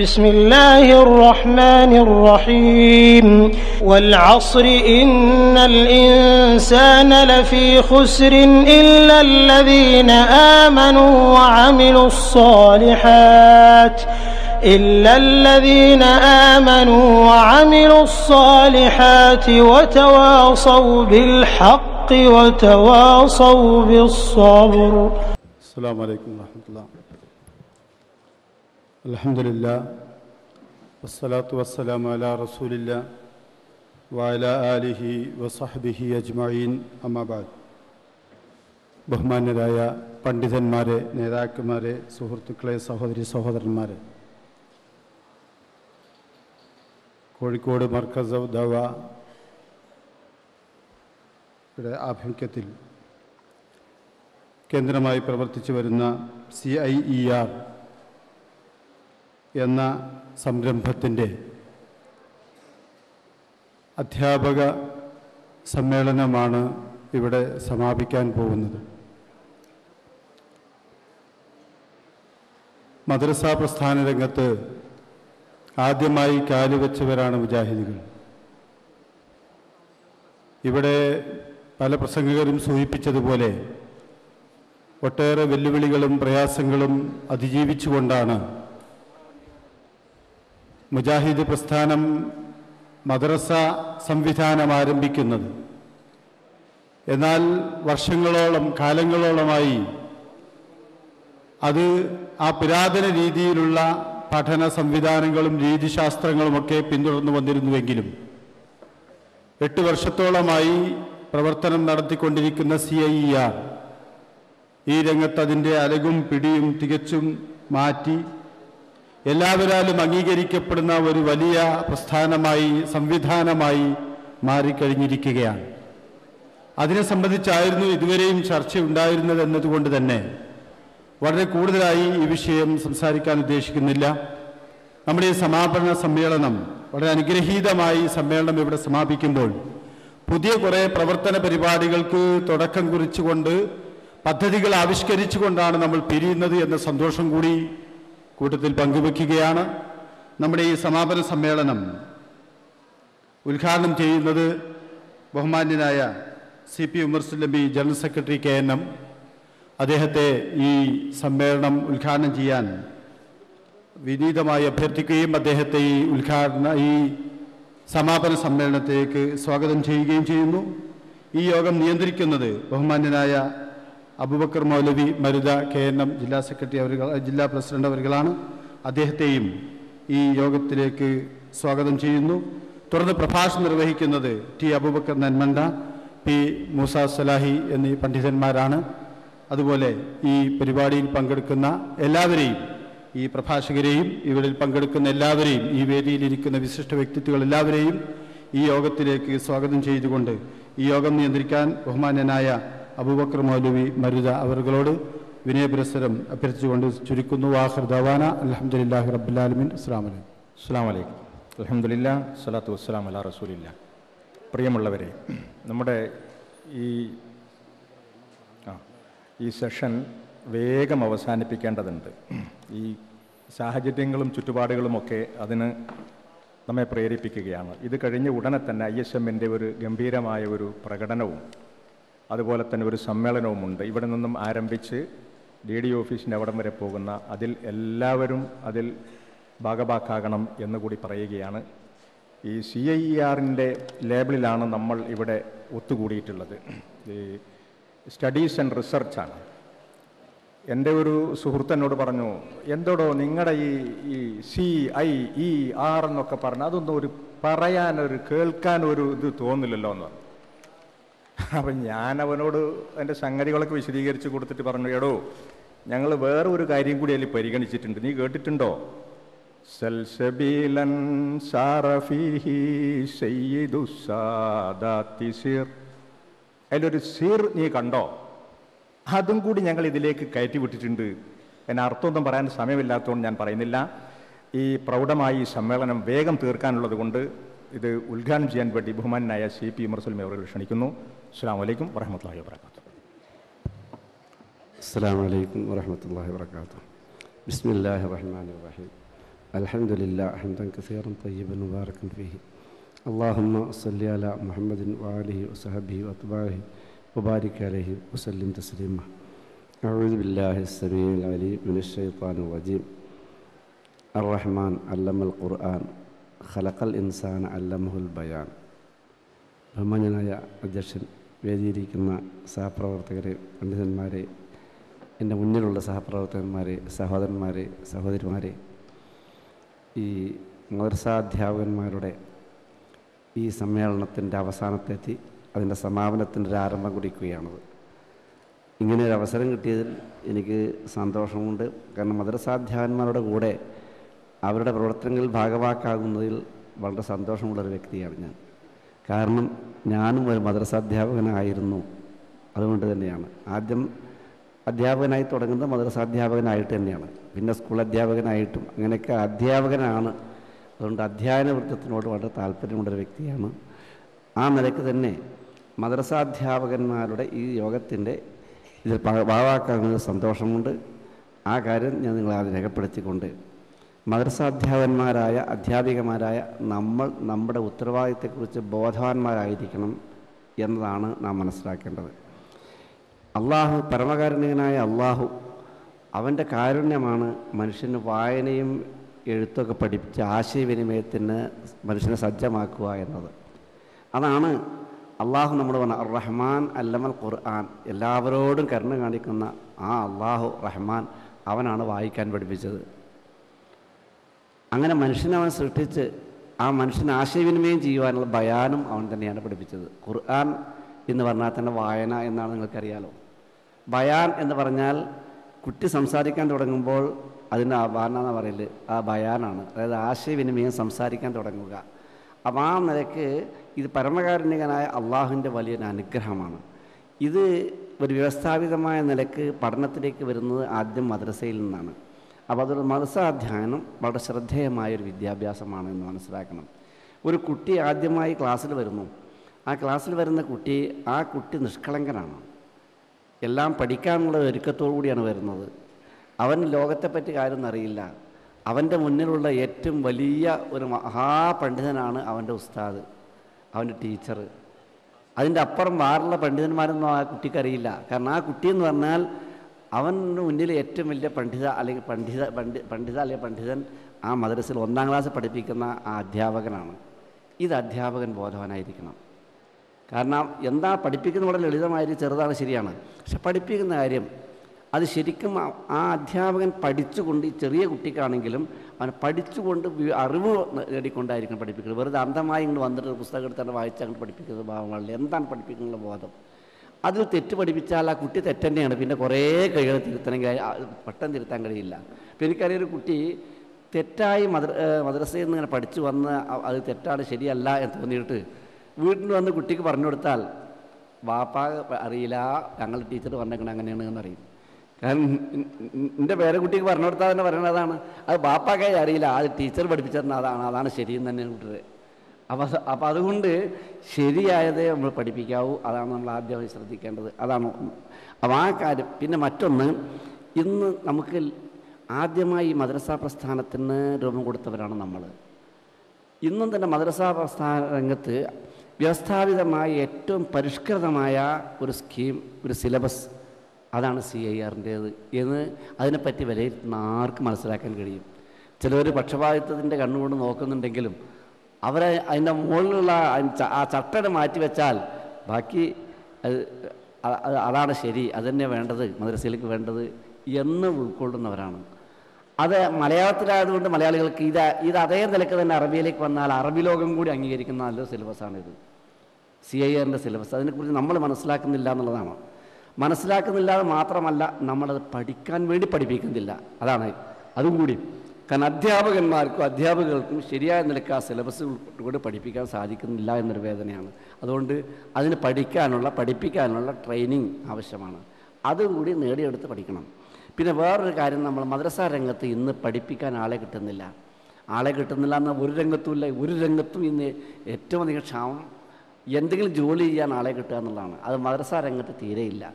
بسم الله الرحمن الرحيم. والعصر إن الإنسان لفي خسر إلا الذين آمنوا وعملوا الصالحات. إلا الذين آمنوا وعملوا الصالحات وتواصوا بالحق وتواصوا بالصبر. السلام عليكم ورحمة الله. അലഹമില്ല വസ്സലാത്തു വസ്സലാം അല റസൂലില്ല വാല ആലിഹി വസഹബിഹി അജ്മീൻ അമ്മാബാദ് ബഹുമാന്യരായ പണ്ഡിതന്മാരെ നേതാക്കന്മാരെ സുഹൃത്തുക്കളെ സഹോദരി സഹോദരന്മാരെ. കോഴിക്കോട് മർക്കസ് ദവ ആഭിമുഖ്യത്തിൽ കേന്ദ്രമായി പ്രവർത്തിച്ചു വരുന്ന സി ഐ ഇ ആർ എന്ന സംരംഭത്തിന്റെ അധ്യാപക സമ്മേളനമാണ് ഇവിടെ സമാപിക്കാൻ പോകുന്നത്. മദ്രസ പ്രസ്ഥാന രംഗത്ത് ആദ്യമായി കാലുവെച്ചവരാണ് മുജാഹിദികൾ. ഇവിടെ പല പ്രസംഗകരും സൂചിപ്പിച്ചതുപോലെ ഒട്ടേറെ വെല്ലുവിളികളും പ്രയാസങ്ങളും അതിജീവിച്ചുകൊണ്ടാണ് മുജാഹിദ് പ്രസ്ഥാനം മദ്രസ സംവിധാനം ആരംഭിക്കുന്നത് എന്നാൽ വർഷങ്ങളോളം കാലങ്ങളോളമായി അത് ആ പുരാതന രീതിയിലുള്ള പഠന സംവിധാനങ്ങളും രീതിശാസ്ത്രങ്ങളുമൊക്കെ പിന്തുടർന്നു വന്നിരുന്നുവെങ്കിലും എട്ട് വർഷത്തോളമായി പ്രവർത്തനം നടത്തിക്കൊണ്ടിരിക്കുന്ന സി ഐ ഇ ആർ ഈ രംഗത്ത് അതിന്റെ അലകും പിടിയും തികച്ചും മാറ്റി എല്ലാവരാലും അംഗീകരിക്കപ്പെടുന്ന ഒരു വലിയ പ്രസ്ഥാനമായി സംവിധാനമായി മാറിക്കഴിഞ്ഞിരിക്കുകയാണ്. അതിനെ സംബന്ധിച്ചായിരുന്നു ഇതുവരെയും ചർച്ച ഉണ്ടായിരുന്നത് എന്നതുകൊണ്ട് തന്നെ വളരെ കൂടുതലായി ഈ വിഷയം സംസാരിക്കാൻ ഉദ്ദേശിക്കുന്നില്ല. നമ്മുടെ ഈ സമാപന സമ്മേളനം വളരെ അനുഗ്രഹീതമായി സമ്മേളനം ഇവിടെ സമാപിക്കുമ്പോൾ പുതിയ കുറേ പ്രവർത്തന പരിപാടികൾക്ക് തുടക്കം കുറിച്ചുകൊണ്ട് പദ്ധതികൾ ആവിഷ്കരിച്ചുകൊണ്ടാണ് നമ്മൾ പിരിയുന്നത് എന്ന സന്തോഷം കൂടി കൂട്ടത്തിൽ പങ്കുവയ്ക്കുകയാണ് നമ്മുടെ ഈ സമാപന സമ്മേളനം. ഉദ്ഘാടനം ചെയ്യുന്നത് ബഹുമാന്യനായ C P Umar Sullami general secretary K N M. അദ്ദേഹത്തെ ഈ സമ്മേളനം ഉദ്ഘാടനം ചെയ്യാൻ വിനീതമായി അഭ്യർത്ഥിക്കുകയും അദ്ദേഹത്തെ ഈ ഉദ്ഘാടന ഈ സമാപന സമ്മേളനത്തിലേക്ക് സ്വാഗതം ചെയ്യുകയും ചെയ്യുന്നു. ഈ യോഗം നിയന്ത്രിക്കുന്നത് ബഹുമാന്യനായ Abubakar Maulavi Maruta K N M ജില്ലാ സെക്രട്ടറി അവർ ജില്ലാ പ്രസിഡന്റ് അവരുകളാണ് അദ്ദേഹത്തെയും ഈ യോഗത്തിലേക്ക് സ്വാഗതം ചെയ്യുന്നു. തുടർന്ന് പ്രഭാഷണം നിർവഹിക്കുന്നത് ടി അബൂബക്കർ നന്മണ്ട പി മൂസ സലാഹി എന്നീ പണ്ഡിതന്മാരാണ്. അതുപോലെ ഈ പരിപാടിയിൽ പങ്കെടുക്കുന്ന എല്ലാവരെയും ഈ പ്രഭാഷകരെയും ഇവരിൽ പങ്കെടുക്കുന്ന എല്ലാവരെയും ഈ വേദിയിലിരിക്കുന്ന വിശിഷ്ട വ്യക്തിത്വങ്ങൾ എല്ലാവരെയും ഈ യോഗത്തിലേക്ക് സ്വാഗതം ചെയ്തുകൊണ്ട് ഈ യോഗം നിയന്ത്രിക്കാൻ ബഹുമാന്യനായ അബൂബക്കർ മൗലവി മരുത അവറുകളോട് വിനയപുരസ്സരം അഭ്യർത്ഥിച്ചുകൊണ്ട് ചുരുക്കുന്നു. വാഹർ ദവാന അലഹമുല്ലാഹി റബ്ബുലാലമിൻ അസ്സാം വലൈക്കും വലൈക്കും അലഹമുല്ല സ്വലാത്തു വസ്സലാം അല്ല റസൂലില്ല പ്രിയമുള്ളവരെ നമ്മുടെ ഈ ആ ഈ സെഷൻ വേഗം അവസാനിപ്പിക്കേണ്ടതുണ്ട്. ഈ സാഹചര്യങ്ങളും ചുറ്റുപാടുകളുമൊക്കെ അതിന് നമ്മെ പ്രേരിപ്പിക്കുകയാണ്. ഇത് കഴിഞ്ഞ ഉടനെ തന്നെ ഐ എസ് എമ്മിന്റെ ഒരു ഗംഭീരമായ ഒരു പ്രകടനവും അതുപോലെ തന്നെ ഒരു സമ്മേളനവുമുണ്ട്. ഇവിടെ നിന്നും ആരംഭിച്ച് ഡി ഡി ഓഫീസിന്റെ അവിടം വരെ പോകുന്ന അതിൽ എല്ലാവരും അതിൽ ഭാഗഭാക്കാകണം എന്ന് കൂടി പറയുകയാണ്. ഈ സി ഐ ഇ ആറിന്റെ ലേബിളിലാണ് നമ്മൾ ഇവിടെ ഒത്തുകൂടിയിട്ടുള്ളത്. ഈ സ്റ്റഡീസ് ആൻഡ് റിസർച്ചാണ്. എന്റെ ഒരു സുഹൃത്തനോട് പറഞ്ഞു എന്തോടോ നിങ്ങളുടെ ഈ ഈ സി ഐ ഇ ആർ എന്നൊക്കെ പറഞ്ഞു അതൊന്നും ഒരു പറയാനൊരു കേൾക്കാനൊരു ഇത് തോന്നില്ലല്ലോ എന്ന് പറഞ്ഞു. അപ്പം ഞാൻ അവനോട് എന്റെ സംഗതികളൊക്കെ വിശദീകരിച്ച് കൊടുത്തിട്ട് പറഞ്ഞു എടോ ഞങ്ങൾ വേറെ ഒരു കാര്യം കൂടി അതിൽ പരിഗണിച്ചിട്ടുണ്ട്. നീ കേട്ടിട്ടുണ്ടോ? സൽസബീലൻ അതിലൊരു സീർ നീ കണ്ടോ? അതും കൂടി ഞങ്ങൾ ഇതിലേക്ക് കയറ്റി വിട്ടിട്ടുണ്ട്. എന്നെ അർത്ഥമൊന്നും പറയാൻ സമയമില്ലാത്തതുകൊണ്ട് ഞാൻ പറയുന്നില്ല. ഈ പ്രൗഢമായി ഈ സമ്മേളനം വേഗം തീർക്കാനുള്ളത് കൊണ്ട് ഇത് ഉദ്ഘാടനം ചെയ്യാൻ വേണ്ടി ബഹുമാനായ സി പി ഉമർസുൽമി അവരെ ക്ഷണിക്കുന്നു. അസ്സാം വലൈക്കും വറഹമത്തല്ലാഹി വാബർക്കാത്തു السلام عليكم ورحمة الله وبركاته بسم الله الرحمن الرحيم الحمد لله حمدا كثيرا طيبا مباركا فيه اللهم صل على محمد وآله وصحبه وأتباعه وبارك عليه وسلم تسليما أعوذ بالله السميع العليم من الشيطان الرجيم الرحمن علم القرآن خلق الإنسان علمه البيان ബഹുമാന്യനായ അധ്യക്ഷൻ വേദിയിരിക്കുന്ന സഹപ്രവർത്തകരെ പണ്ഡിതന്മാരെ എന്റെ മുന്നിലുള്ള സഹപ്രവർത്തകന്മാരെ സഹോദരന്മാരെ സഹോദരിമാരെ ഈ മദർസാധ്യാപകന്മാരുടെ ഈ സമ്മേളനത്തിന്റെ അവസാനത്തെത്തി അതിന്റെ സമാപനത്തിന്റെ ഒരു ആരംഭം കുടിക്കുകയാണത് ഇങ്ങനെ ഒരു അവസരം കിട്ടിയതിൽ എനിക്ക് സന്തോഷമുണ്ട്. കാരണം മദർസാധ്യാപകന്മാരുടെ കൂടെ അവരുടെ പ്രവർത്തനങ്ങളിൽ ഭാഗവാക്കാകുന്നതിൽ വളരെ സന്തോഷമുള്ളൊരു വ്യക്തിയാണ് ഞാൻ. കാരണം ഞാനും ഒരു മദ്രസ അധ്യാപകനായിരുന്നു. അതുകൊണ്ട് തന്നെയാണ്. ആദ്യം അധ്യാപകനായി തുടങ്ങുന്നത് മദ്രസാധ്യാപകനായിട്ട് തന്നെയാണ്. പിന്നെ സ്കൂൾ അധ്യാപകനായിട്ടും അങ്ങനെയൊക്കെ അധ്യാപകനാണ്. അതുകൊണ്ട് അധ്യയന വൃത്തത്തിനോട് വളരെ താല്പര്യമുള്ളൊരു വ്യക്തിയാണ്. ആ നിലയ്ക്ക് തന്നെ മദ്രസാധ്യാപകന്മാരുടെ ഈ യോഗത്തിന്റെ ഇതിൽ പ- സന്തോഷമുണ്ട്. ആ കാര്യം ഞാൻ നിങ്ങളെ രേഖപ്പെടുത്തിക്കൊണ്ട് മദ്രസാധ്യാപകന്മാരായ അധ്യാപികമാരായ നമ്മൾ നമ്മുടെ ഉത്തരവാദിത്തത്തെക്കുറിച്ച് ബോധവാന്മാരായിരിക്കണം എന്നതാണ് നാം മനസ്സിലാക്കേണ്ടത്. അള്ളാഹു പരമകാരുണികനായ അള്ളാഹു അവന്റെ കാരുണ്യമാണ് മനുഷ്യന് വായനയും എഴുത്തൊക്കെ പഠിപ്പിച്ച് ആശയവിനിമയത്തിന് മനുഷ്യനെ സജ്ജമാക്കുക എന്നത്. അതാണ് അള്ളാഹു നമ്മൾ പറഞ്ഞ റഹ്മാൻ അല്ലമൽ ഖുർആൻ. എല്ലാവരോടും കരുണ കാണിക്കുന്ന ആ അള്ളാഹു റഹ്മാൻ അവനാണ് വായിക്കാൻ പഠിപ്പിച്ചത്. അങ്ങനെ മനുഷ്യനെ അവൻ സൃഷ്ടിച്ച് ആ മനുഷ്യന് ആശയവിനിമയം ചെയ്യുവാനുള്ള ബയാനും അവൻ തന്നെയാണ് പഠിപ്പിച്ചത്. ഖുർആൻ എന്ന് പറഞ്ഞാൽ തന്നെ വായന എന്നാണ് നിങ്ങൾക്കറിയാലോ. ബയാൻ എന്ന് പറഞ്ഞാൽ കുട്ടി സംസാരിക്കാൻ തുടങ്ങുമ്പോൾ അതിന് വായന എന്ന് പറയൽ? ആ ബയാനാണ് അതായത് ആശയവിനിമയം സംസാരിക്കാൻ തുടങ്ങുക. അപ്പം ആ നിലയ്ക്ക് ഇത് പരമകാരുണികനായ അള്ളാഹുവിന്റെ വലിയൊരു അനുഗ്രഹമാണ്. ഇത് ഒരു വ്യവസ്ഥാപിതമായ നിലയ്ക്ക് പഠനത്തിലേക്ക് വരുന്നത് ആദ്യം മദ്രസയിൽ നിന്നാണ്. അപ്പോൾ അതൊരു മനസ്സാധ്യായനം വളരെ ശ്രദ്ധേയമായൊരു വിദ്യാഭ്യാസമാണ് എന്ന് മനസ്സിലാക്കണം. ഒരു കുട്ടി ആദ്യമായി ക്ലാസ്സിൽ വരുന്നു. ആ ക്ലാസ്സിൽ വരുന്ന കുട്ടി ആ കുട്ടി നിഷ്കളങ്കനാണ്. എല്ലാം പഠിക്കാനുള്ള ഒരുക്കത്തോടു കൂടിയാണ് വരുന്നത്. അവൻ ലോകത്തെപ്പറ്റി കാര്യം അറിയില്ല. അവന്റെ മുന്നിലുള്ള ഏറ്റവും വലിയ ഒരു മഹാപണ്ഡിതനാണ് അവന്റെ ഉസ്താദ് അവന്റെ ടീച്ചർ. അതിന്റെ അപ്പുറം വേറുള്ള പണ്ഡിതന്മാരൊന്നും ആ കുട്ടിക്കറിയില്ല കാരണം ആ കുട്ടിയെന്ന് പറഞ്ഞാൽ അവന് മുന്നിൽ ഏറ്റവും വലിയ പണ്ഡിത അല്ലെങ്കിൽ പണ്ഡിത പണ്ഡി പണ്ഡിത അല്ലെങ്കിൽ പണ്ഡിതൻ ആ മദ്രസയിൽ ഒന്നാം ക്ലാസ് പഠിപ്പിക്കുന്ന ആ അധ്യാപകനാണ്. ഇത് അധ്യാപകൻ ബോധവാനായിരിക്കണം. കാരണം എന്താ പഠിപ്പിക്കുന്ന വളരെ ലളിതമായി ചെറുതാണ് ശരിയാണ്. പക്ഷെ പഠിപ്പിക്കുന്ന കാര്യം അത് ശരിക്കും ആ- അധ്യാപകൻ പഠിച്ചുകൊണ്ട് ഈ ചെറിയ കുട്ടിക്കാണെങ്കിലും അവൻ പഠിച്ചുകൊണ്ട് അറിവ് നേടിക്കൊണ്ടായിരിക്കണം പഠിപ്പിക്കുന്നത്. വെറുതെ അന്ധമായി ഇങ്ങോട്ട് വന്നിട്ട് പുസ്തകം എടുത്താണ് വായിച്ച് അങ്ങോട്ട് പഠിപ്പിക്കുന്നത് ഭാവങ്ങളിൽ എന്താണ് പഠിപ്പിക്കുന്നുള്ള ബോധം? അതിൽ തെറ്റ് പഠിപ്പിച്ചാൽ ആ കുട്ടി തെറ്റന്നെയാണ്. പിന്നെ കുറേ കഴിയുക തിരുത്തണമെങ്കിൽ പെട്ടെന്ന് തിരുത്താൻ കഴിയില്ല. അപ്പം എനിക്കറിയൊരു കുട്ടി തെറ്റായി മദ്ര മദ്രസയിൽ നിന്ന് ഇങ്ങനെ പഠിച്ചു വന്ന് അത് തെറ്റാണ് ശരിയല്ല എന്ന് തോന്നിയിട്ട് വീട്ടിൽ വന്ന് കുട്ടിക്ക് പറഞ്ഞു കൊടുത്താൽ വാപ്പ അറിയില്ല. ഞങ്ങൾ ടീച്ചർ പറഞ്ഞേക്കണം അങ്ങനെയാണ് എന്നറിയും കാരണം എന്റെ പേരെ കുട്ടിക്ക് പറഞ്ഞു കൊടുത്താൽ തന്നെ പറയണതാണ് അത് ബാപ്പാക്കായി അറിയില്ല. അത് ടീച്ചർ പഠിപ്പിച്ചതെന്ന് അതാണ് അതാണ് ശരിയെന്ന് തന്നെ കൂട്ടര് അപ്പോൾ അപ്പോൾ അതുകൊണ്ട് ശരിയായതേ നമ്മൾ പഠിപ്പിക്കാവൂ. അതാണ് നമ്മൾ ആദ്യമായി ശ്രദ്ധിക്കേണ്ടത്. അതാണ് ഒന്ന്. അപ്പം ആ കാര്യം. പിന്നെ മറ്റൊന്ന് ഇന്ന് നമുക്ക് ആദ്യമായി മദ്രസാ പ്രസ്ഥാനത്തിന് രൂപം കൊടുത്തവരാണ് നമ്മൾ ഇന്നും തന്നെ മദ്രസാ പ്രസ്ഥാന രംഗത്ത് വ്യവസ്ഥാപിതമായ ഏറ്റവും പരിഷ്കൃതമായ ഒരു സ്കീം ഒരു സിലബസ് അതാണ് സി ഐ ആറിന്റേത്. എന്ന് അതിനെപ്പറ്റി വിലയിരുത്തുന്ന ആർക്ക് മനസ്സിലാക്കാൻ കഴിയും. ചിലർ പക്ഷപാതിത്വത്തിന്റെ കണ്ണുകൊണ്ട് നോക്കുന്നുണ്ടെങ്കിലും അവരെ അതിന്റെ മുകളിലുള്ള ആ ചട്ടയുടെ മാറ്റി വെച്ചാൽ ബാക്കി അതാണ് ശരി അതന്നെ വേണ്ടത് മദ്രസയിലേക്ക് വേണ്ടത് എന്ന് ഉൾക്കൊള്ളുന്നവരാണ്. അത് മലയാളത്തിലായതുകൊണ്ട് മലയാളികൾക്ക് ഇത് ഇത് അതേ നിലയ്ക്ക് തന്നെ അറബിയിലേക്ക് വന്നാൽ അറബി ലോകം കൂടി അംഗീകരിക്കുന്ന നല്ലൊരു സിലബസാണിത്. സി ഐ ആറിന്റെ സിലബസ്. അതിനെക്കുറിച്ച് നമ്മൾ മനസ്സിലാക്കുന്നില്ല എന്നുള്ളതാണ്. മനസ്സിലാക്കുന്നില്ലാതെ മാത്രമല്ല നമ്മളത് പഠിക്കാൻ വേണ്ടി പഠിപ്പിക്കുന്നില്ല. അതാണ്. അതും കൂടി. കാരണം അധ്യാപകന്മാർക്കും അധ്യാപകർക്കും ശരിയായ നിലയ്ക്ക് ആ സിലബസ് കൂടെ പഠിപ്പിക്കാൻ സാധിക്കുന്നില്ല എന്നൊരു വേദനയാണ്. അതുകൊണ്ട് അതിന് പഠിക്കാനുള്ള പഠിപ്പിക്കാനുള്ള ട്രെയിനിങ് ആവശ്യമാണ്. അതും കൂടി നേടിയെടുത്ത് പഠിക്കണം. പിന്നെ വേറൊരു കാര്യം നമ്മൾ മദ്രസാ രംഗത്ത് ഇന്ന് പഠിപ്പിക്കാൻ ആളെ കിട്ടുന്നില്ല. ആളെ കിട്ടുന്നില്ല എന്ന ഒരു രംഗത്തുമില്ല ഒരു രംഗത്തും ഇന്ന് ഏറ്റവും അധികം ക്ഷാമം എന്തെങ്കിലും ജോലി ചെയ്യാൻ ആളെ കിട്ടുക എന്നുള്ളതാണ്. അത് മദ്രസാ രംഗത്ത് തീരെയില്ല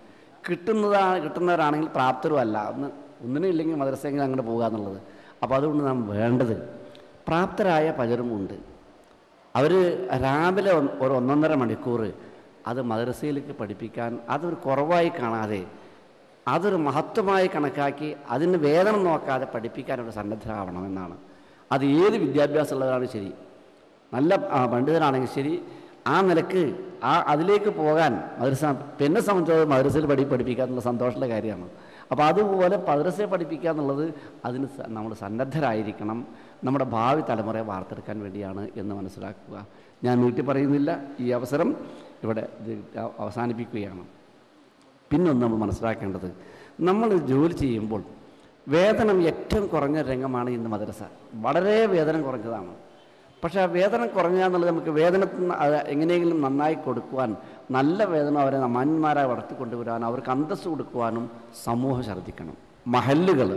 കിട്ടുന്നതാണ് കിട്ടുന്നവരാണെങ്കിൽ പ്രാപ്തരും അല്ല. ഒന്ന് ഒന്നിനും ഇല്ലെങ്കിൽ മദ്രസയെങ്കിലും അങ്ങോട്ട് പോകുക എന്നുള്ളത് അപ്പോൾ അതുകൊണ്ട് നാം വേണ്ടത് പ്രാപ്തരായ പലരും ഉണ്ട്. അവർ രാവിലെ ഒരു ഒന്നൊന്നര മണിക്കൂർ അത് മദ്രസയിലേക്ക് പഠിപ്പിക്കാൻ അതൊരു കുറവായി കാണാതെ അതൊരു മഹത്വമായി കണക്കാക്കി അതിന് വേദന നോക്കാതെ പഠിപ്പിക്കാനൊരു സന്നദ്ധരാവണമെന്നാണ് അത് ഏത് വിദ്യാഭ്യാസം വിദ്യാഭ്യാസമുള്ളവരാണ് ശരി. നല്ല പണ്ഡിതനാണെങ്കിൽ ശരി. ആ നിലയ്ക്ക് ആ അതിലേക്ക് പോകാൻ മദ്രസ പിന്നെ സംബന്ധിച്ചത് മദ്രസയിൽ പഠി പഠിപ്പിക്കാനുള്ള സന്തോഷമുള്ള കാര്യമാണ്. അപ്പോൾ അതുപോലെ പദ്രസയെ പഠിപ്പിക്കുക എന്നുള്ളത് അതിന് നമ്മൾ സന്നദ്ധരായിരിക്കണം. നമ്മുടെ ഭാവി തലമുറയെ വാർത്തെടുക്കാൻ വേണ്ടിയാണ് എന്ന് മനസ്സിലാക്കുക. ഞാൻ നീട്ടി പറയുന്നില്ല. ഈ അവസരം ഇവിടെ അവസാനിപ്പിക്കുകയാണ്. പിന്നൊന്ന് നമ്മൾ മനസ്സിലാക്കേണ്ടത് നമ്മൾ ജോലി ചെയ്യുമ്പോൾ വേതനം ഏറ്റവും കുറഞ്ഞ രംഗമാണ് ഇന്ന് മദ്രസ. വളരെ വേതനം കുറഞ്ഞതാണ്. പക്ഷേ ആ വേദന കുറഞ്ഞ എന്നുള്ളത് നമുക്ക് വേദനത്തിൽ എങ്ങനെയെങ്കിലും നന്നായി കൊടുക്കുവാൻ നല്ല വേദന അവരെ മാന്യന്മാരായി വളർത്തിക്കൊണ്ടുവരാൻ അവർക്ക് അന്തസ് കൊടുക്കുവാനും സമൂഹം ശ്രദ്ധിക്കണം. മഹല്ലുകൾ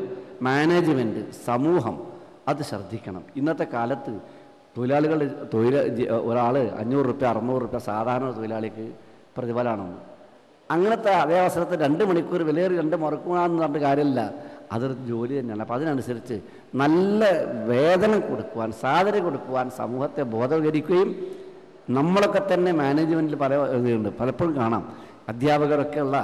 മാനേജ്മെന്റ് സമൂഹം അത് ശ്രദ്ധിക്കണം. ഇന്നത്തെ കാലത്ത് തൊഴിലാളികൾ തൊഴിൽ ഒരാൾ അഞ്ഞൂറ് റുപ്യ അറുന്നൂറ് റുപ്യ സാധാരണ തൊഴിലാളിക്ക് പ്രതിഫലമാണെന്ന് അങ്ങനത്തെ അതേ അവസരത്തിൽ രണ്ട് മണിക്കൂർ വിലയേറി രണ്ട് മുറക്കുവാന്ന് പറഞ്ഞിട്ട് കാര്യമില്ല. അതൊരു ജോലി തന്നെയാണ്. അപ്പം അതിനനുസരിച്ച് നല്ല വേതനം കൊടുക്കുവാൻ സാധനം കൊടുക്കുവാൻ സമൂഹത്തെ ബോധവൽക്കരിക്കുകയും നമ്മളൊക്കെ തന്നെ മാനേജ്മെന്റിൽ പല ഇതുണ്ട്. പലപ്പോഴും കാണാം. അധ്യാപകരൊക്കെ ഉള്ള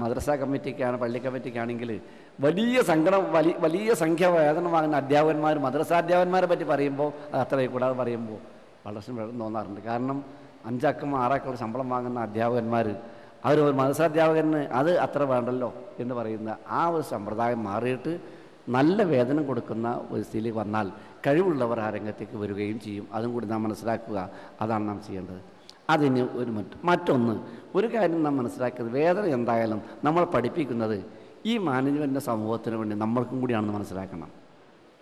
മദ്രസ കമ്മിറ്റിക്കാണ് പള്ളി കമ്മിറ്റിക്കാണെങ്കിൽ വലിയ സങ്കടം വലിയ വലിയ സംഖ്യ വേതനം വാങ്ങുന്ന അധ്യാപകന്മാർ മദ്രസാധ്യാപകന്മാരെ പറ്റി പറയുമ്പോൾ അത് അത്ര കൂടാതെ പറയുമ്പോൾ വളരെ വെള്ളം തോന്നാറുണ്ട്. കാരണം അഞ്ചക്കം ആറാക്കൾ ശമ്പളം വാങ്ങുന്ന അധ്യാപകന്മാർ അവർ ഒരു മദ്രസാധ്യാപകന് അത് അത്ര വേണ്ടല്ലോ എന്ന് പറയുന്ന ആ ഒരു സമ്പ്രദായം മാറിയിട്ട് നല്ല വേതനം കൊടുക്കുന്ന ഒരു സ്ഥിതി വന്നാൽ കഴിവുള്ളവർ ആ രംഗത്തേക്ക് വരികയും ചെയ്യും. അതും കൂടി നാം മനസ്സിലാക്കുക. അതാണ് നാം ചെയ്യേണ്ടത്. അതിന് ഒരു മറ്റ് മറ്റൊന്ന് ഒരു കാര്യം നാം മനസ്സിലാക്കിയത് വേദന എന്തായാലും നമ്മൾ പഠിപ്പിക്കുന്നത് ഈ മാനേജ്മെന്റിന്റെ സമൂഹത്തിന് വേണ്ടി നമ്മൾക്കും കൂടിയാണെന്ന് മനസ്സിലാക്കണം.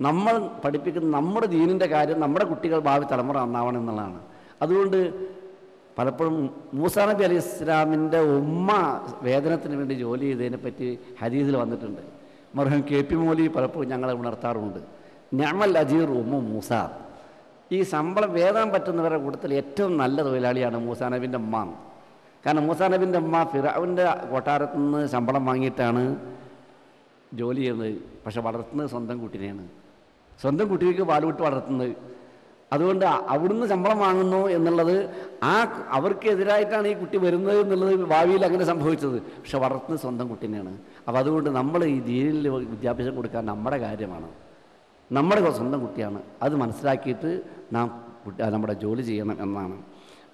നമ്മൾ പഠിപ്പിക്കുന്ന നമ്മുടെ ദീനിന്റെ കാര്യം നമ്മുടെ കുട്ടികൾ ഭാവി തലമുറ നന്നാവണം എന്നുള്ളതാണ്. അതുകൊണ്ട് പലപ്പോഴും മൂസാ നബി അലി ഇസ്ലാമിന്റെ ഉമ്മ വേതനത്തിന് വേണ്ടി ജോലി ചെയ്തതിനെ പറ്റി ഹദീസിൽ വന്നിട്ടുണ്ട്. മർഹം കെ പി മോലി പലപ്പോഴും ഞങ്ങളെ ഉണർത്താറുണ്ട്. ഞമൽ അജീർ ഉമ്മ മൂസ. ഈ ശമ്പളം വേതനം പറ്റുന്നവരുടെ കൂട്ടത്തിൽ ഏറ്റവും നല്ല തൊഴിലാളിയാണ് മൂസാ നബിന്റെ ഉമ്മ. കാരണം മൂസാ നബിന്റെ ഉമ്മ ഫിറാവിന്റെ കൊട്ടാരത്തു നിന്ന് ശമ്പളം വാങ്ങിയിട്ടാണ് ജോലി ചെയ്യുന്നത്. പക്ഷെ വളർത്തുന്നത് സ്വന്തം കുട്ടിനെയാണ്. സ്വന്തം കുട്ടികൾക്ക് പാലുവിട്ട് വളർത്തുന്നത് അതുകൊണ്ട് അവിടുന്ന് ശമ്പളം വാങ്ങുന്നു എന്നുള്ളത് ആ അവർക്കെതിരായിട്ടാണ് ഈ കുട്ടി വരുന്നത് എന്നുള്ളത് ഭാവിയിൽ അങ്ങനെ സംഭവിച്ചത്. പക്ഷെ വളർത്തുന്ന സ്വന്തം കുട്ടിനെയാണ് അപ്പോൾ അതുകൊണ്ട് നമ്മൾ ഈ ദീനിൽ വിദ്യാഭ്യാസം കൊടുക്കാൻ നമ്മുടെ കാര്യമാണ്. നമ്മുടെ സ്വന്തം കുട്ടിയാണ്. അത് മനസ്സിലാക്കിയിട്ട് നാം നമ്മുടെ ജോലി ചെയ്യണം എന്നാണ്.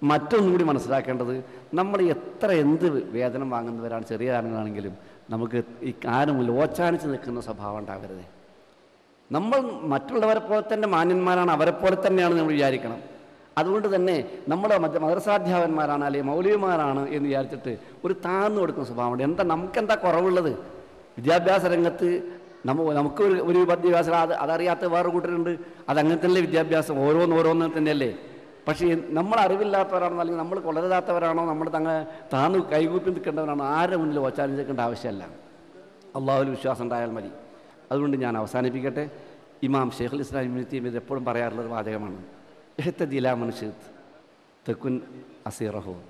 മറ്റൊന്നും കൂടി മനസ്സിലാക്കേണ്ടത് നമ്മൾ എത്ര എന്ത് വേതനം വാങ്ങുന്നവരാണ് ചെറിയ കാരണങ്ങളാണെങ്കിലും നമുക്ക് ഈ കാര്യം ലോച്ചാനിച്ച് നിൽക്കുന്ന സ്വഭാവം ഉണ്ടാകരുത്. നമ്മൾ മറ്റുള്ളവരെ പോലെ തന്നെ മാന്യന്മാരാണ് അവരെ പോലെ തന്നെയാണ് നമ്മൾ വിചാരിക്കണം. അതുകൊണ്ട് തന്നെ നമ്മുടെ മറ്റേ മദ്രസാധ്യാപകന്മാരാണ് അല്ലെങ്കിൽ മൗലികമാരാണ് എന്ന് വിചാരിച്ചിട്ട് ഒരു താഴ്ന്നു കൊടുക്കുന്ന സ്വഭാവമുണ്ട് എന്താ നമുക്കെന്താ കുറവുള്ളത്? വിദ്യാഭ്യാസ രംഗത്ത് നമ്മ നമുക്ക് ഒരു ഒരു വിദ്യാഭ്യാസം അത് അതറിയാത്ത വേറെ കൂട്ടരുണ്ട്. അതങ്ങനെ തന്നെ വിദ്യാഭ്യാസം ഓരോന്ന് ഓരോന്ന് തന്നെയല്ലേ? പക്ഷേ നമ്മൾ അറിവില്ലാത്തവരാണോ അല്ലെങ്കിൽ നമ്മൾ കൊളരാത്തവരാണോ നമ്മൾ തങ്ങൾ താന്ന് കൈകൂപ്പി നിൽക്കേണ്ടവരാണോ ആരുടെ മുന്നിൽ ഓച്ചാരി നിൽക്കേണ്ട ആവശ്യമല്ല. അള്ളാഹുവിൽ വിശ്വാസം ഉണ്ടായാൽ മതി. അതുകൊണ്ട് ഞാൻ അവസാനിപ്പിക്കട്ടെ. ഇമാം ഷെയ്ഖുൽ ഇസ്ലാം ഇബ്നു തീമിത് എപ്പോഴും പറയാറുള്ളൊരു വാചകമാണ്. എഹത്തദില മനുഷ്യത്ത് തെക്കുൻ അസീറഹോ.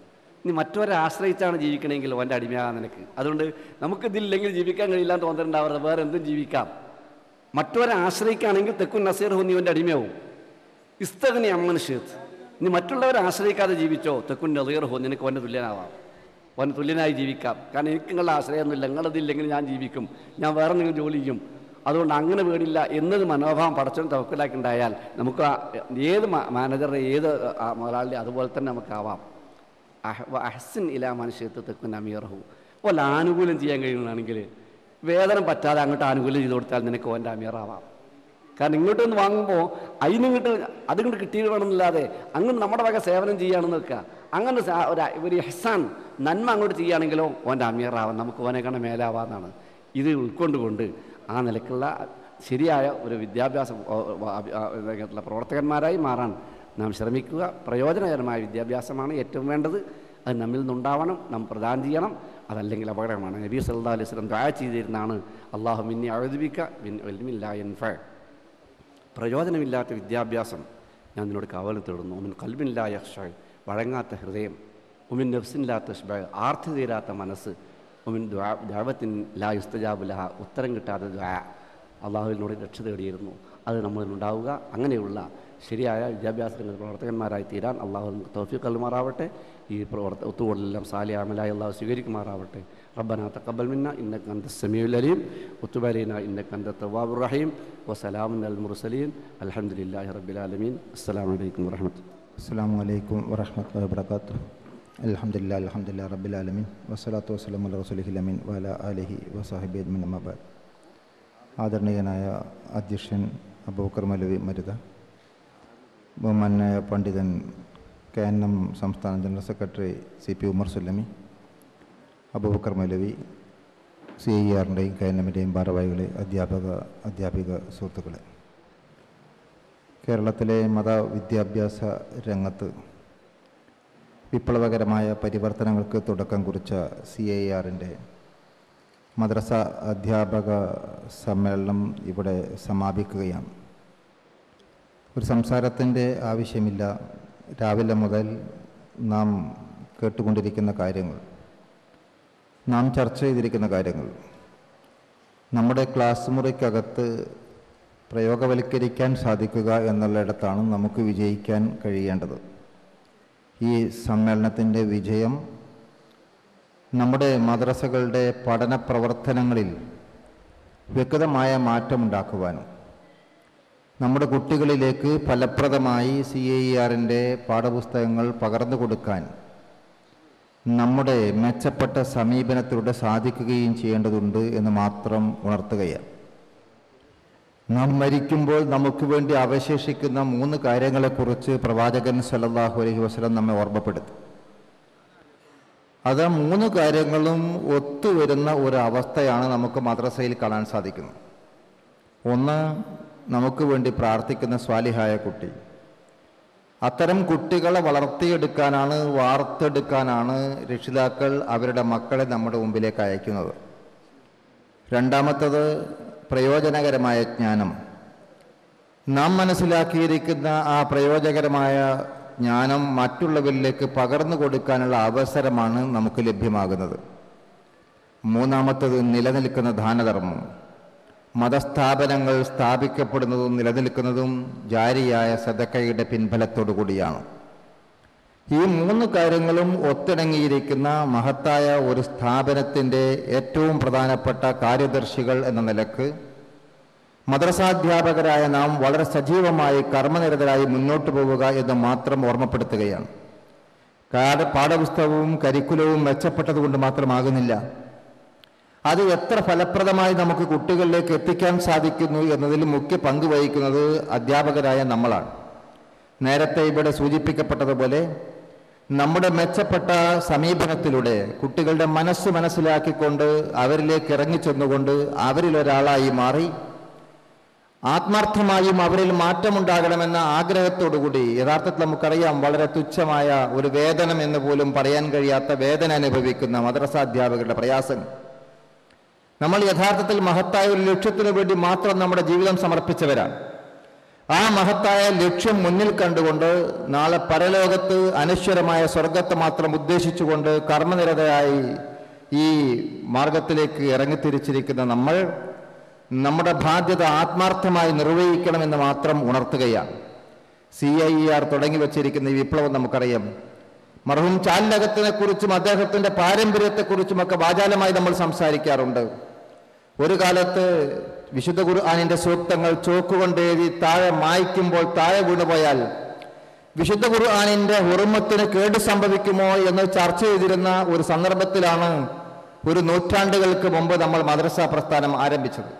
നീ മറ്റവരെ ആശ്രയിച്ചാണ് ജീവിക്കണമെങ്കിൽ ഓന്റെ അടിമയാകാൻ നിനക്ക്. അതുകൊണ്ട് നമുക്ക് ഇതില്ലെങ്കിൽ ജീവിക്കാൻ കഴിയില്ല എന്ന് തോന്നലുണ്ടാവരുത് വേറെ എന്തും ജീവിക്കാം. മറ്റവരെ ആശ്രയിക്കുകയാണെങ്കിൽ തെക്കുൻ നസീറഹു നീ ഓന്റെ അടിമയാവും. ഇസ്തഗനി അമ്മനുഷ്യത്ത് നീ മറ്റുള്ളവരെ ആശ്രയിക്കാതെ ജീവിച്ചോ തെക്കുൻ നസീറഹു നിനക്ക് ഓന്റെ തുല്യനാവാം. ഓൻ തുല്യനായി ജീവിക്കാം. കാരണം എനിക്ക് നിങ്ങളുടെ ആശ്രയമൊന്നുമില്ല. നിങ്ങളതില്ലെങ്കിൽ ഞാൻ ജീവിക്കും. ഞാൻ വേറെ നിങ്ങൾ ജോലി ചെയ്യും. അതുകൊണ്ട് അങ്ങനെ വീടില്ല എന്നൊരു മനോഭാവം പടച്ചോൻ തവക്കലാക്കി ഉണ്ടായാൽ നമുക്ക് ഏത് മാനേജറുടെ ഏത് മുതലാളിയും അതുപോലെ തന്നെ നമുക്കാവാം. അഹസിൻ ഇലാ മനുഷ്യത്ത് തെക്കും അമീറഹു. പോലെ ആനുകൂല്യം ചെയ്യാൻ കഴിയുന്നതാണെങ്കിൽ വേതനം പറ്റാതെ അങ്ങോട്ട് ആനുകൂല്യം ചെയ്ത് കൊടുത്താൽ നിനക്ക് ഓന്റെ അമീറാവാം. കാരണം ഇങ്ങോട്ട് നിന്ന് വാങ്ങുമ്പോൾ അതിനിങ്ങോട്ട് അതിങ്ങോട്ട് കിട്ടിയത് വേണമെന്നില്ലാതെ അങ്ങോട്ട് നമ്മുടെ വക സേവനം ചെയ്യുകയാണെന്ന് വെക്കുക. അങ്ങനെ ഒരു ഒരു ഹെസാൻ നന്മ അങ്ങോട്ട് ചെയ്യുകയാണെങ്കിലോ ഓന്റെ അമീറാവാം. നമുക്ക് ഓനെ കണ്ട മേലാവാന്നാണ്. ഇത് ഉൾക്കൊണ്ടുകൊണ്ട് ആ നിലക്കുള്ള ശരിയായ ഒരു വിദ്യാഭ്യാസം പ്രവർത്തകന്മാരായി മാറാൻ നാം ശ്രമിക്കുക. പ്രയോജനകരമായ വിദ്യാഭ്യാസമാണ് ഏറ്റവും വേണ്ടത്. അത് നമ്മിൽ നിന്നുണ്ടാവണം നാം പ്രദാനം ചെയ്യണം. അതല്ലെങ്കിൽ അപകടമാണ്. നബി സല്ലാ അലൈഹി സ്വലം ദാ ചെയ്തിരുന്നാണ്. അള്ളാഹു മിന്നി വെൽമില്ല എൻഫ പ്രയോജനമില്ലാത്ത വിദ്യാഭ്യാസം ഞാൻ നിന്നോട് കാവലം തേടുന്നു. ഒമിൻ കൽബിനില്ല യക്ഷ വഴങ്ങാത്ത ഹൃദയം ഉമിൻ നഫ്സിനില്ലാത്ത ആർത്തി തീരാത്ത മനസ്സ് ഒമിൻ ദ്വാവത്തിൻ ലാ യുസ്തജാബുല ഉത്തരം കിട്ടാത്ത ദ്വാ അള്ളാഹുവിനോട് രക്ഷ തേടിയിരുന്നു. അത് നമ്മളിലുണ്ടാവുക അങ്ങനെയുള്ള ശരിയായ വിദ്യാഭ്യാസ രംഗത്ത് പ്രവർത്തകന്മാരായി തീരാൻ അള്ളാഹു നമുക്ക് തോഫിക്ക് നൽകുമാറാവട്ടെ. ഈ പ്രവർത്ത ഒത്തുകൂടലെല്ലാം സാലിയാമലായി അള്ളാഹു സ്വീകരിക്കുമാറാവട്ടെ. റബ്ബന തക്കബൽ മിന്ന ഇന്നക കന്ത സമീഉൽ അലീം. ഉത്തുബലീന ഇന്നക അന്ത തവ്വാബുർ റഹീം. വസലാമുൻ അൽ മുർസലീൻ. അൽഹംദുലില്ലാഹി റബ്ബിൽ ആലമീൻ. അസ്സലാമു അലൈക്കും വറഹ്മത്തുള്ളാഹി അസ്സാം വലൈക്കും അലഹമുല്ല അലഹമുല്ല റബ്ബിലാലമീൻ വസ്സലാത്തു വസ്സലാം അല്ല റസുലിഹിലമീൻ വല അലഹി വസാഹിബി അജ്മിൻ അമ്മബാദ് ആദരണീയനായ അധ്യക്ഷൻ അബൂക്കർ മലവി മരുത ബഹുമാനായ പണ്ഡിതൻ കെ എൻ എം സംസ്ഥാന general secretary C P Umar Sullami Abubakar Maulavi C I ആറിന്റെയും K N എമ്മിന്റെയും ഭാരവാഹികളെ അധ്യാപക അധ്യാപിക സുഹൃത്തുക്കളെ. കേരളത്തിലെ മതവിദ്യാഭ്യാസ രംഗത്ത് വിപ്ലവകരമായ പരിവർത്തനങ്ങൾക്ക് തുടക്കം കുറിച്ച സി ഐ ആറിന്റെ മദ്രസ അധ്യാപക സമ്മേളനം ഇവിടെ സമാപിക്കുകയാണ്. ഒരു സംസാരത്തിന്റെ ആവശ്യമില്ല. രാവിലെ മുതൽ നാം കേട്ടുകൊണ്ടിരിക്കുന്ന കാര്യങ്ങൾ നാം ചർച്ച ചെയ്തിരിക്കുന്ന കാര്യങ്ങൾ നമ്മുടെ ക്ലാസ് മുറിക്കകത്ത് പ്രയോഗവൽക്കരിക്കാൻ സാധിക്കുക എന്നുള്ളിടത്താണ് നമുക്ക് വിജയിക്കാൻ കഴിയേണ്ടത്. ഈ സമ്മേളനത്തിന്റെ വിജയം നമ്മുടെ മദ്രസകളുടെ പഠന പ്രവർത്തനങ്ങളിൽ വ്യക്തമായ മാറ്റമുണ്ടാക്കുവാനും നമ്മുടെ കുട്ടികളിലേക്ക് ഫലപ്രദമായി സി ഐ ആറിന്റെ പാഠപുസ്തകങ്ങൾ പകർന്നു കൊടുക്കാൻ നമ്മുടെ മെച്ചപ്പെട്ട സമീപനത്തിലൂടെ സാധിക്കുകയും ചെയ്യേണ്ടതുണ്ട് എന്ന് മാത്രം ഉണർത്തുകയാണ്. നാം മരിക്കുമ്പോൾ നമുക്ക് വേണ്ടി അവശേഷിക്കുന്ന മൂന്ന് കാര്യങ്ങളെക്കുറിച്ച് പ്രവാചകൻ സല്ലല്ലാഹു അലഹി വസ്ലം നമ്മെ ഓർമ്മപ്പെടുത്തി. അത് മൂന്ന് കാര്യങ്ങളും ഒത്തുവരുന്ന ഒരു അവസ്ഥയാണ് നമുക്ക് മദ്രസയിൽ കാണാൻ സാധിക്കുന്നത്. ഒന്ന് നമുക്ക് വേണ്ടി പ്രാർത്ഥിക്കുന്ന സ്വാലിഹായ കുട്ടി. അത്തരം കുട്ടികളെ വളർത്തിയെടുക്കാനാണ് വാർത്തെടുക്കാനാണ് രക്ഷിതാക്കൾ അവരുടെ മക്കളെ നമ്മുടെ മുമ്പിലേക്ക് അയക്കുന്നത്. രണ്ടാമത്തത് പ്രയോജനകരമായ ജ്ഞാനം. നാം മനസ്സിലാക്കിയിരിക്കുന്ന ആ പ്രയോജനകരമായ ജ്ഞാനം മറ്റുള്ളവരിലേക്ക് പകർന്നു കൊടുക്കാനുള്ള അവസരമാണ് നമുക്ക് ലഭ്യമാകുന്നത്. മൂന്നാമത്തത് നിലനിൽക്കുന്ന ദാനധർമ്മം. മതസ്ഥാപനങ്ങൾ സ്ഥാപിക്കപ്പെടുന്നതും നിലനിൽക്കുന്നതും ജാരിയായ സദക്കയുടെ പിൻബലത്തോടു കൂടിയാണ് ഈ മൂന്ന് കാര്യങ്ങളും ഒത്തിണങ്ങിയിരിക്കുന്ന മഹത്തായ ഒരു സ്ഥാപനത്തിന്റെ ഏറ്റവും പ്രധാനപ്പെട്ട കാര്യദർശികൾ എന്ന നിലയ്ക്ക് മദ്രസാധ്യാപകരായ നാം വളരെ സജീവമായി കർമ്മനിരതരായി മുന്നോട്ട് പോവുക എന്ന് മാത്രം ഓർമ്മപ്പെടുത്തുകയാണ്. പാഠപുസ്തകവും കരിക്കുലവും മെച്ചപ്പെട്ടത് കൊണ്ട് മാത്രമാകുന്നില്ല. അത് എത്ര ഫലപ്രദമായി നമുക്ക് കുട്ടികളിലേക്ക് എത്തിക്കാൻ സാധിക്കുന്നു എന്നതിൽ മുഖ്യ പങ്ക് വഹിക്കുന്നത് അധ്യാപകരായ നമ്മളാണ്. നേരത്തെ ഇവിടെ സൂചിപ്പിക്കപ്പെട്ടതുപോലെ നമ്മുടെ മെച്ചപ്പെട്ട സമീപനത്തിലൂടെ കുട്ടികളുടെ മനസ്സ് മനസ്സിലാക്കിക്കൊണ്ട് അവരിലേക്ക് ഇറങ്ങിച്ചെന്നുകൊണ്ട് അവരിൽ ഒരാളായി മാറി ആത്മാർത്ഥമായും അവരിൽ മാറ്റമുണ്ടാകണമെന്ന ആഗ്രഹത്തോടുകൂടി യഥാർത്ഥത്തിൽ നമുക്കറിയാം വളരെ തുച്ഛമായ ഒരു വേതനം എന്ന് പോലും പറയാൻ കഴിയാത്ത വേദന അനുഭവിക്കുന്ന മദ്രസാധ്യാപകരുടെ പ്രയാസം. നമ്മൾ യഥാർത്ഥത്തിൽ മഹത്തായ ഒരു ലക്ഷ്യത്തിനു വേണ്ടി മാത്രം നമ്മുടെ ജീവിതം സമർപ്പിച്ചവരാണ്. ആ മഹത്തായ ലക്ഷ്യം മുന്നിൽ കണ്ടുകൊണ്ട് നാളെ പരലോകത്ത് അനശ്വരമായ സ്വർഗത്തെ മാത്രം ഉദ്ദേശിച്ചുകൊണ്ട് കർമ്മനിരതയായി ഈ മാർഗത്തിലേക്ക് ഇറങ്ങിത്തിരിച്ചിരിക്കുന്ന നമ്മൾ നമ്മുടെ ബാധ്യത ആത്മാർത്ഥമായി നിർവഹിക്കണമെന്ന് മാത്രം ഉണർത്തുകയാണ്. സി ഐ ആർ തുടങ്ങി വച്ചിരിക്കുന്ന ഈ വിപ്ലവം നമുക്കറിയാം. മർഹൂം ചാലിനകത്തിനെ കുറിച്ചും അദ്ദേഹത്തിന്റെ പാരമ്പര്യത്തെക്കുറിച്ചുമൊക്കെ വാചാലമായി നമ്മൾ സംസാരിക്കാറുണ്ട്. ഒരു കാലത്ത് വിശുദ്ധ ഖുർആാനിന്റെ സൂക്തങ്ങൾ ചോക്കുകൊണ്ട് എഴുതി താഴെ മായ്ക്കുമ്പോൾ താഴെ വീണുപോയാൽ വിശുദ്ധ ഖുർആാനിന്റെ ഹുറുമത്തിന് കേട് സംഭവിക്കുമോ എന്ന് ചർച്ച ചെയ്തിരുന്ന ഒരു സന്ദർഭത്തിലാണ് ഒരു നൂറ്റാണ്ടുകൾക്ക് മുമ്പ് നമ്മൾ മദ്രസ പ്രസ്ഥാനം ആരംഭിച്ചത്.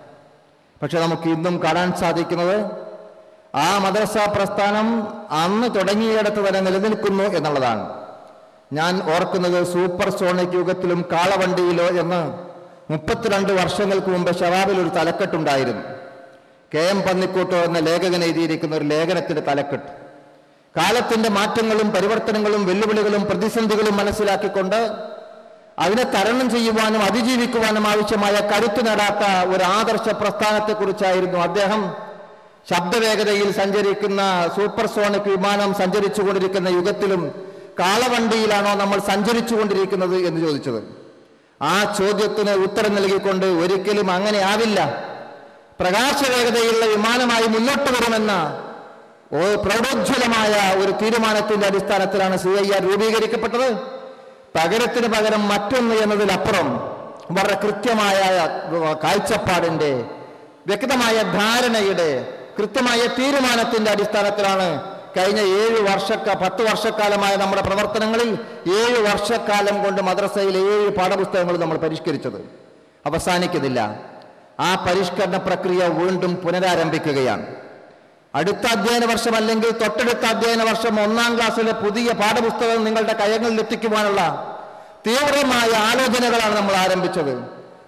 പക്ഷെ നമുക്ക് ഇന്നും കാണാൻ സാധിക്കുന്നത് ആ മദ്രസ പ്രസ്ഥാനം അന്ന് തുടങ്ങിയിടത്ത് തന്നെ നിലനിൽക്കുന്നു എന്നുള്ളതാണ്. ഞാൻ ഓർക്കുന്നത് സൂപ്പർ സോണിക് യുഗത്തിലും കാളവണ്ടിയിലോ എന്ന് മുപ്പത്തിരണ്ട് വർഷങ്ങൾക്ക് മുമ്പ് ഷവാബിൽ ഒരു തലക്കെട്ടുണ്ടായിരുന്നു. കെ എം പന്നിക്കൂട്ടോ എന്ന ലേഖകൻ എഴുതിയിരിക്കുന്ന ഒരു ലേഖനത്തിന്റെ തലക്കെട്ട്. കാലത്തിന്റെ മാറ്റങ്ങളും പരിവർത്തനങ്ങളും വെല്ലുവിളികളും പ്രതിസന്ധികളും മനസ്സിലാക്കിക്കൊണ്ട് അതിനെ തരണം ചെയ്യുവാനും അതിജീവിക്കുവാനും ആവശ്യമായ കരുത്തു നേടാത്ത ഒരു ആദർശ പ്രസ്ഥാനത്തെക്കുറിച്ചായിരുന്നു അദ്ദേഹം ശബ്ദവേഗതയിൽ സഞ്ചരിക്കുന്ന സൂപ്പർ സോണിക് വിമാനം സഞ്ചരിച്ചു കൊണ്ടിരിക്കുന്ന യുഗത്തിലും കാളവണ്ടിയിലാണോ നമ്മൾ സഞ്ചരിച്ചു കൊണ്ടിരിക്കുന്നത് എന്ന് ചോദിച്ചത്. ആ ചോദ്യത്തിന് ഉത്തരം നൽകിക്കൊണ്ട് ഒരിക്കലും അങ്ങനെ ആവില്ല. പ്രകാശവേഗതയുള്ള വിമാനമായി മുന്നോട്ട് വരുമെന്ന പ്രൗഢോജ്വലമായ ഒരു തീരുമാനത്തിന്റെ അടിസ്ഥാനത്തിലാണ് സി ഐ ആർ രൂപീകരിക്കപ്പെട്ടത്. പകരത്തിന് പകരം മറ്റൊന്ന് എന്നതിലപ്പുറം വളരെ കൃത്യമായ കാഴ്ചപ്പാടിന്റെ വ്യക്തമായ ധാരണയുടെ കൃത്യമായ തീരുമാനത്തിന്റെ അടിസ്ഥാനത്തിലാണ് കഴിഞ്ഞ ഏഴ് വർഷക്ക പത്ത് വർഷക്കാലമായ നമ്മുടെ പ്രവർത്തനങ്ങളിൽ ഏഴ് വർഷക്കാലം കൊണ്ട് മദ്രസയിലെ ഏഴ് പാഠപുസ്തകങ്ങൾ നമ്മൾ പരിഷ്കരിച്ചത്. അവസാനിക്കുന്നില്ല. ആ പരിഷ്കരണ പ്രക്രിയ വീണ്ടും പുനരാരംഭിക്കുകയാണ്. അടുത്ത അധ്യയന വർഷം അല്ലെങ്കിൽ തൊട്ടടുത്ത അധ്യയന വർഷം ഒന്നാം ക്ലാസ്സിലെ പുതിയ പാഠപുസ്തകം നിങ്ങളുടെ കൈകളിൽ എത്തിക്കുവാനുള്ള തീവ്രമായ ആലോചനകളാണ് നമ്മൾ ആരംഭിച്ചത്.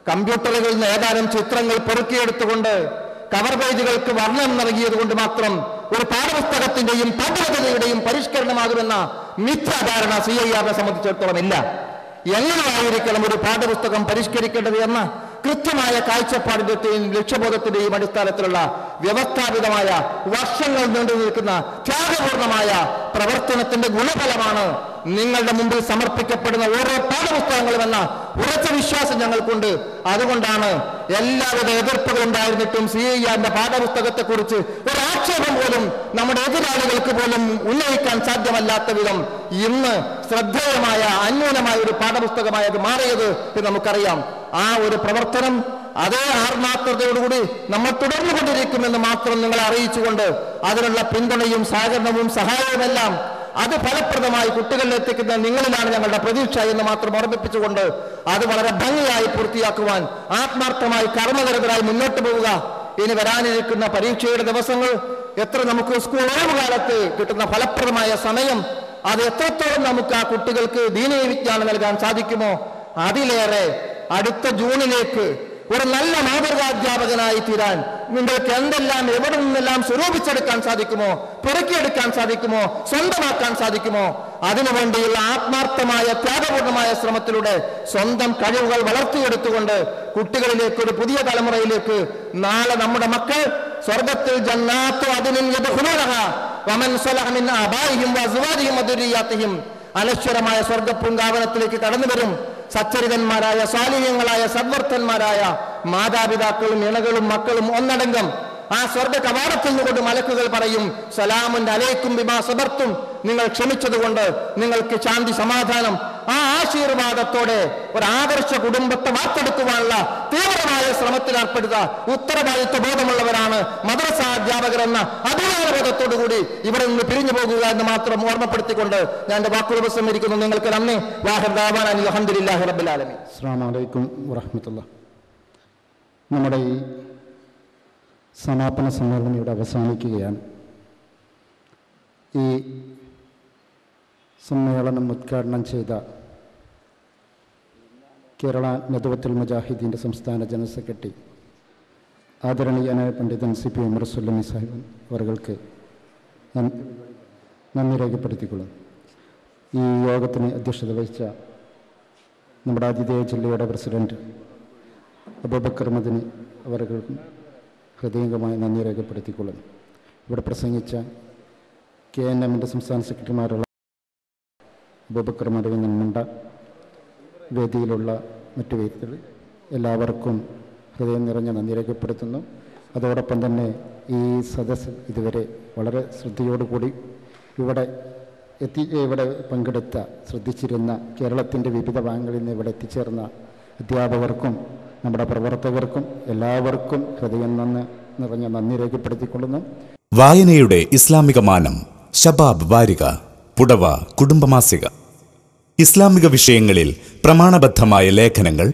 കമ്പ്യൂട്ടറുകളിൽ നിന്ന് ഏതാനും ചിത്രങ്ങൾ പെറുക്കിയെടുത്തുകൊണ്ട് കവർ പേജുകൾക്ക് വർണം നൽകിയത് കൊണ്ട് മാത്രം ഒരു പാഠപുസ്തകത്തിന്റെയും പാഠ്യപദ്ധതിയുടെയും പരിഷ്കരണമാകുമെന്ന മിഥ്യാധാരണ സി ഐ ആറിനെ സംബന്ധിച്ചിടത്തോളം ഇല്ല. എങ്ങനെയായിരിക്കണം ഒരു പാഠപുസ്തകം പരിഷ്കരിക്കേണ്ടത് എന്ന കൃത്യമായ കാഴ്ചപ്പാടിന്റെയും ലക്ഷ്യബോധത്തിന്റെയും അടിസ്ഥാനത്തിലുള്ള വ്യവസ്ഥാപിതമായ വർഷങ്ങൾ നീണ്ടു നിൽക്കുന്ന ത്യാഗപൂർണമായ പ്രവർത്തനത്തിന്റെ ഗുണഫലമാണ് നിങ്ങളുടെ മുമ്പിൽ സമർപ്പിക്കപ്പെടുന്ന ഓരോ പാഠപുസ്തകങ്ങളും എന്ന ഉറച്ച വിശ്വാസം ഞങ്ങൾക്കുണ്ട്. അതുകൊണ്ടാണ് എല്ലാവിധ എതിർപ്പുകൾ ഉണ്ടായിരുന്നിട്ടും സി ഐ ആറിന്റെ പാഠപുസ്തകത്തെ കുറിച്ച് ഒരു ആക്ഷേപം പോലും നമ്മുടെ എതിരാളികൾക്ക് പോലും ഉന്നയിക്കാൻ സാധ്യമല്ലാത്ത വിധം ഇന്ന് ശ്രദ്ധേയമായ അന്യൂനമായ ഒരു പാഠപുസ്തകമായി അത് മാറിയത് എന്ന് നമുക്കറിയാം. ആ ഒരു പ്രവർത്തനം അതേ ആത്മാർത്ഥതയോടുകൂടി നമ്മൾ തുടർന്നുകൊണ്ടിരിക്കുമെന്ന് മാത്രം നിങ്ങളെ അറിയിച്ചുകൊണ്ട് അതിനുള്ള പിന്തുണയും സഹകരണവും സഹായവുമെല്ലാം അത് ഫലപ്രദമായി കുട്ടികളിൽ എത്തിക്കുന്ന നിങ്ങളിലാണ് ഞങ്ങളുടെ പ്രതീക്ഷ എന്ന് മാത്രം ഓർമ്മിപ്പിച്ചുകൊണ്ട് അത് വളരെ ഭംഗിയായി പൂർത്തിയാക്കുവാൻ ആത്മാർത്ഥമായി കർമ്മനിരതരായി മുന്നോട്ട് പോവുക. ഇനി വരാനിരിക്കുന്ന പരീക്ഷയുടെ ദിവസങ്ങൾ എത്ര നമുക്ക് സ്കൂൾ ഒഴിവ് കാലത്ത് കിട്ടുന്ന ഫലപ്രദമായ സമയം അത് എത്രത്തോളം നമുക്ക് ആ കുട്ടികൾക്ക് ദീനീയ വിജ്ഞാനം നൽകാൻ സാധിക്കുമോ? അതിലേറെ അടുത്ത ജൂണിലേക്ക് ഒരു നല്ല മാതൃകാധ്യാപകനായി തീരാൻ നിങ്ങൾക്ക് എന്തെല്ലാം എവിടെ നിന്നെല്ലാം സ്വരൂപിച്ചെടുക്കാൻ സാധിക്കുമോ പെറുക്കിയെടുക്കാൻ സാധിക്കുമോ സ്വന്തമാക്കാൻ സാധിക്കുമോ അതിനുവേണ്ടിയുള്ള ആത്മാർത്ഥമായ ത്യാഗപൂർണമായ ശ്രമത്തിലൂടെ സ്വന്തം കഴിവുകൾ വളർത്തിയെടുത്തുകൊണ്ട് കുട്ടികളിലേക്ക് ഒരു പുതിയ തലമുറയിലേക്ക് നാളെ നമ്മുടെ മക്കൾ സ്വർഗത്തിൽ അനശ്വരമായ സ്വർഗപ്പൂങ്കാവനത്തിലേക്ക് കടന്നു വരും സച്ചരിതന്മാരായ സ്വാലിഹ്യങ്ങളായ സദ്വർത്തന്മാരായ മാതാപിതാക്കളും ഇണകളും മക്കളും ഒന്നടങ്കം ആ സ്വർഗ കവാടത്തിൽ നിന്നുകൊണ്ട് മലക്കുകൾ പറയും സലാമുന്റെ അലൈക്കും ബിമാ സബർത്തും. നിങ്ങൾ ക്ഷമിച്ചതുകൊണ്ട് നിങ്ങൾക്ക് ശാന്തി സമാധാനം. ആ ആശീർവാദത്തോടെ ഒരു ആദർശ കുടുംബത്തെ വാർത്തെടുക്കുവാനുള്ള തീവ്രമായ ശ്രമത്തിൽ ഏർപ്പെടുക. ഉത്തരവാദിത്വ ബോധമുള്ളവരാണ് മദ്രസ അധ്യാപകർ എന്ന അഭിമാനബോധത്തോടുകൂടി ഇവിടെ നിന്ന് പിരിഞ്ഞു പോകുക എന്ന് മാത്രം ഓർമ്മപ്പെടുത്തിക്കൊണ്ട് ഞാൻ എന്റെ വാക്കുകൾ ഉപസംഹരിക്കുന്നു. നിങ്ങൾക്ക് നന്ദി. വാഹർദാബാൻ നമ്മുടെ ഈ സമാപന സമ്മേളനം ഇവിടെ അവസാനിക്കുകയാണ്. ഈ സമ്മേളനം ഉദ്ഘാടനം ചെയ്ത കേരള നദുവത്തുൽ മുജാഹിദീന്റെ സംസ്ഥാന ജനറൽ സെക്രട്ടറി ആദരണീയനായ പണ്ഡിതൻ സി പി ഉമർ സുല്ലമി സാഹിബ് അവർക്ക് നന്ദി രേഖപ്പെടുത്തിക്കൊള്ളുന്നു. ഈ യോഗത്തിന് അധ്യക്ഷത വഹിച്ച നമ്മുടെ ആതിഥേയ ജില്ലയുടെ പ്രസിഡന്റ് അബൂബക്കർ മദിനി അവർക്കും ഹൃദയംഗമായി നന്ദി രേഖപ്പെടുത്തിക്കൊള്ളുന്നു. ഇവിടെ പ്രസംഗിച്ച കെ എൻ എമ്മിന്റെ സംസ്ഥാന സെക്രട്ടറിമാരുള്ള അബൂബക്കർ മദനി നന്മണ്ട വേദിയിലുള്ള മറ്റു വ്യക്തികൾ എല്ലാവർക്കും ഹൃദയം നിറഞ്ഞ നന്ദി രേഖപ്പെടുത്തുന്നു. അതോടൊപ്പം തന്നെ ഈ സദസ്സ് ഇതുവരെ വളരെ ശ്രദ്ധയോടുകൂടി ഇവിടെ എത്തി ഇവിടെ പങ്കെടുത്ത ശ്രദ്ധിച്ചിരുന്ന കേരളത്തിന്റെ വിവിധ ഭാഗങ്ങളിൽ നിന്ന് ഇവിടെ എത്തിച്ചേർന്ന അധ്യാപകർക്കും നമ്മുടെ പ്രവർത്തകർക്കും എല്ലാവർക്കും ഹൃദയം നന്ന് നിറഞ്ഞ നന്ദി രേഖപ്പെടുത്തിക്കൊള്ളുന്നു. വായനയുടെ ഇസ്ലാമിക മാനം ഷബാബ് വാരിക പുടവ കുടുംബമാസിക. ഇസ്ലാമിക വിഷയങ്ങളിൽ പ്രമാണബദ്ധമായ ലേഖനങ്ങൾ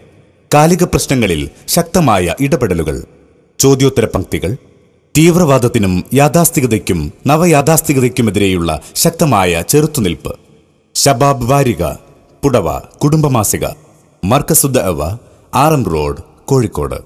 കാലിക പ്രശ്നങ്ങളിൽ ശക്തമായ ഇടപെടലുകൾ ചോദ്യോത്തര പങ്ക്തികൾ തീവ്രവാദത്തിനും യാഥാസ്ഥികതയ്ക്കും നവയാഥാസ്ഥികതയ്ക്കുമെതിരെയുള്ള ശക്തമായ ചെറുത്തുനിൽപ്പ് ഷബാബ് വാരിക പുടവ കുടുംബമാസിക മർക്കസുദ്ദ ആറം റോഡ് കോഴിക്കോട്.